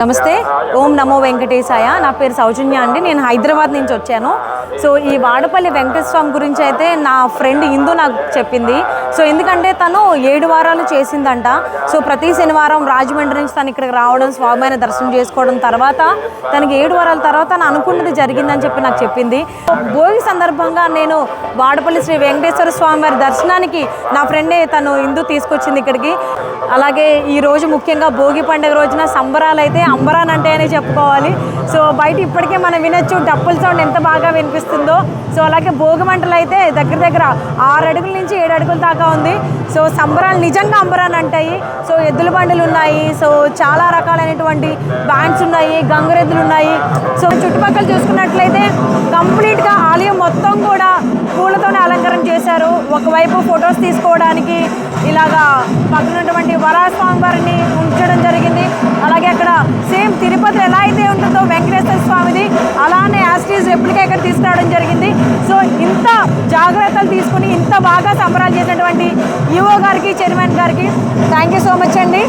నమస్తే. ఓం నమో వెంకటేశాయ. నా పేరు సౌజన్య అండి. నేను హైదరాబాద్ నుంచి వచ్చాను. సో ఈ వాడపల్లి వెంకటేశ్వర స్వామి గురించి అయితే నా ఫ్రెండ్ ఇందు నాకు చెప్పింది. సో ఎందుకంటే తను ఏడు వారాలు చేసిందంట. సో ప్రతి శనివారం రాజమండ్రి నుంచి తను ఇక్కడికి రావడం స్వామివారిని దర్శనం చేసుకోవడం తర్వాత తనకి ఏడు వారాల తర్వాత తను అనుకున్నది జరిగిందని చెప్పి నాకు చెప్పింది. భోగి సందర్భంగా నేను వాడపల్లి శ్రీ వెంకటేశ్వర స్వామి వారి దర్శనానికి నా ఫ్రెండే తను ఇందు తీసుకొచ్చింది ఇక్కడికి. అలాగే ఈ రోజు ముఖ్యంగా భోగి పండుగ రోజున సంబరాలు అయితే అంబరాన్ అంటే అని చెప్పుకోవాలి. సో బయట ఇప్పటికే మనం వినొచ్చు డప్పుల సౌండ్ ఎంత బాగా వినిపిస్తుందో. సో అలాగే భోగి మంటలు అయితే దగ్గర దగ్గర ఆరు అడుగుల నుంచి ఏడు అడుగుల దాకా ఉంది. సో సంబరాలు నిజంగా అంబరాన్ అంటాయి. సో ఎద్దుల బండులు ఉన్నాయి. సో చాలా రకాలైనటువంటి బ్యాండ్స్ ఉన్నాయి గంగురెద్దులు ఉన్నాయి. సో చుట్టుపక్కల చూసుకున్నట్లయితే కంప్లీట్గా ఆలయం మొత్తం కూడా పూలతోనే అలంకరణ చేశారు. ఒకవైపు ఫొటోస్ తీసుకోవడానికి ఇలాగా పక్కనటువంటి వరాస్వామి వారిని ఉంచడం జరిగింది. రెప్లికా ఇక్కడ తీసుకురావడం జరిగింది. సో ఇంత జాగ్రత్తలు తీసుకుని ఇంత బాగా సంబరాలు చేసినటువంటి ఈఓ గారికి చైర్మన్ గారికి థ్యాంక్ యూ సో మచ్ అండి.